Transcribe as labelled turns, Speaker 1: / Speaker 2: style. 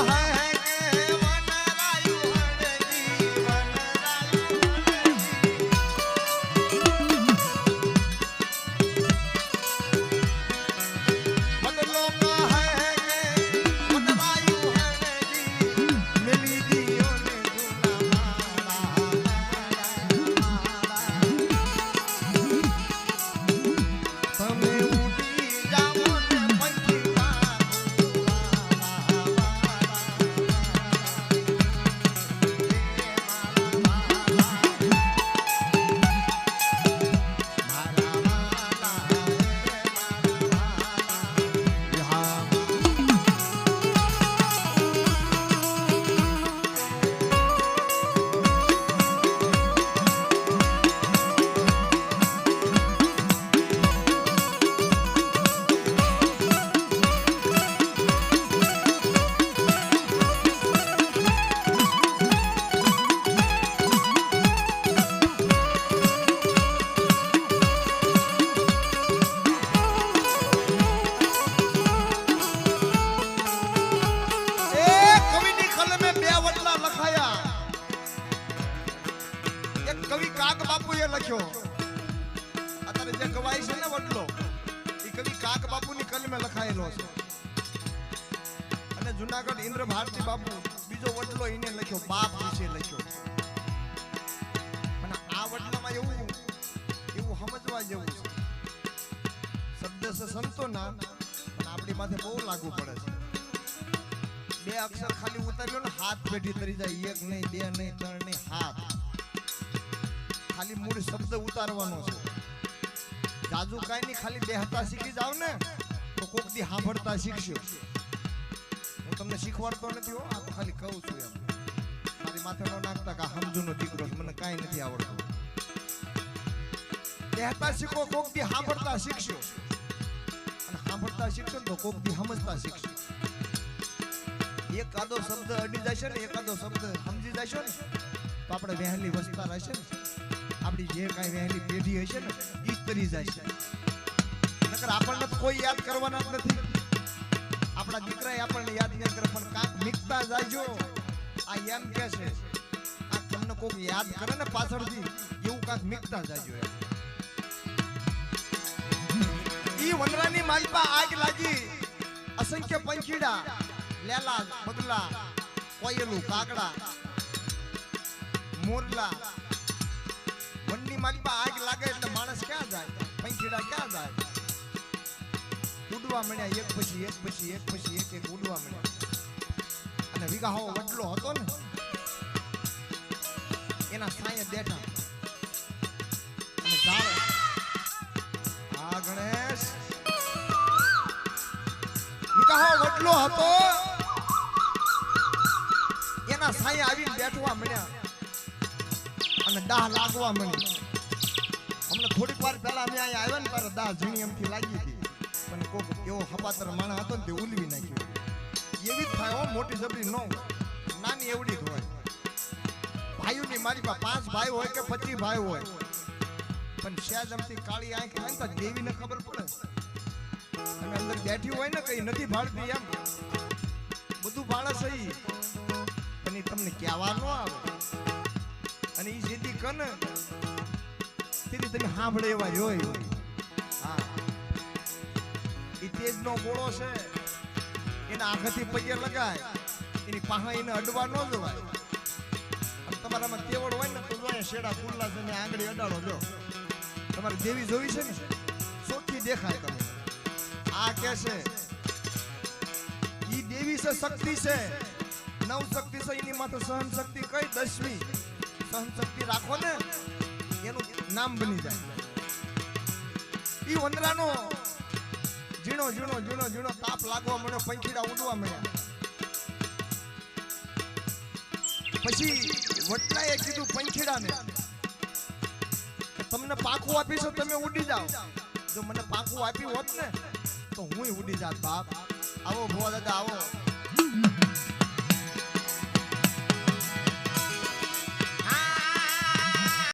Speaker 1: है ગવાય છે ને વડલો એ કવિ કાક બાપુની કલમે લખાયેલો છે. અને જુનાગઢ ઇન્દ્ર ભારતી બાપુ બીજો વડલો એને લખ્યો, બાપ વિશે લખ્યો અને આ વડલામાં એવું એવું સમજવા જેવું છે. શબ્દ છે સંતોના, પણ આપણી માથે બહુ લાગુ પડે છે. બે અક્ષર ખાલી ઉતાર્યો ને હાથ પેઢી તરી જાય, એક નહીં, બે નહીં, ત્રણ નહીં, હાથ. ખાલી મૂળ શબ્દ ઉતારવાનો છે. જાજુ કાંઈ નહીં ખાલી બેહતા શીખી જાવ ને, તો કોક દી સાંભળતા શીખશો. હું તમને શીખવાડતો નથી હો, આ તો ખાલી કહું છું એમ. મારી માથે ન નાખતા કે સમજુનો દીકરો મને કાંઈ નથી આવડતું. બેહતા શીખો, કોક દી સાંભળતા શીખશો. અને સાંભળતા શીખશો ને તો કોક દી સમજતા શીખશો. એકાદો શબ્દ અડી જશે ને એકાદો શબ્દ સમજી જશો ને, તો આપણે વહેલી વસતા રહેશે ને. આપણી જે કાંઈ વહેલી પેઢી હશે ને એ જ જાય છે. આપણને કોઈ યાદ કરવાના નથી. આપણા દીકરાએ આપણને યાદ નહીં કરે, પણ કાંક મીકતા જાયજો આ એમ કે છે, આ તમને કોઈક યાદ કરે ને પાછળથી, એવું કાંક મીકતા જાયજો ઈ વનરાની માલપા આગ લાગી. અસંખ્ય પંખીડા, લેલા બગલા કોયલું, કાકડા, મોરલા વનની પાસે આગ લાગે એટલે માણસ ક્યાં જાય? પંખીડા ક્યાં જાય? ઉડવા મળ્યા, એક પછી એક પછી એક પછી એક એક ઉડવા મળ્યા. અને વિગાહો વડલો હતો ને, એના સાંયે બેઠા. એના સાંયે આવીને બેઠવા મળ્યા. અને દાહ લાગવા મળી અમને થોડીક વાર પહેલા અમે અહીંયા આવ્યા ને તારે દા ઝીણી એમથી લાગી હતી. પણ કોક એવો હપાતર માણસ હતો ને તે ઉલવી નાખ્યો. એવી જ થાય હો, મોટી જબરી ન નાની એવડી જ હોય. ભાઈઓની મારી પાસે પાંચ ભાઈ હોય કે પચીસ ભાઈ હોય. પણ અમથી કાળી આંખ હોય તો દેવીને ખબર પડે. અને અંદર બેઠી હોય ને કઈ નથી ભાળતી એમ. બધું ભાળે છે ઈ. પણ એ તમને કહેવા ન આવે. અને એ જેથી કને તેથી તમે સાંભળે એવા જોઈ હા. એ ગોળો છે, એના આંખથી પગે લગાય, એની પાહા એને અડવા ન જવાય. તમારામાં તેવડ હોય ને તો જોઈએ શેડા ખુલ્લા છે ને આંગળી અડાડો જો. તમારે દેવી જોવી છે ને, ચોખ્ખી દેખાય તમે આ કે છે, ઈ દેવી છે, શક્તિ છે. નવ શક્તિ છે, એની માથે સહન શક્તિ કઈ દસમી? સહન શક્તિ રાખો ને. એનું નામ બની જાય. ઈ વંદરાનો ઝીણો ઝીણો ઝીણો ઝીણો તાપ લાગવા મળ્યો, પંખીડા ઉડવા મળ્યા. પછી વટલાએ કીધું પંખીડાને તમને પાખું આપીશો, તમે ઉડી જાઓ. જો મને પાખું આપ્યું હોત ને, તો હું ઉડી જાત બાપ. આવો ભુવા દાદા, આવો.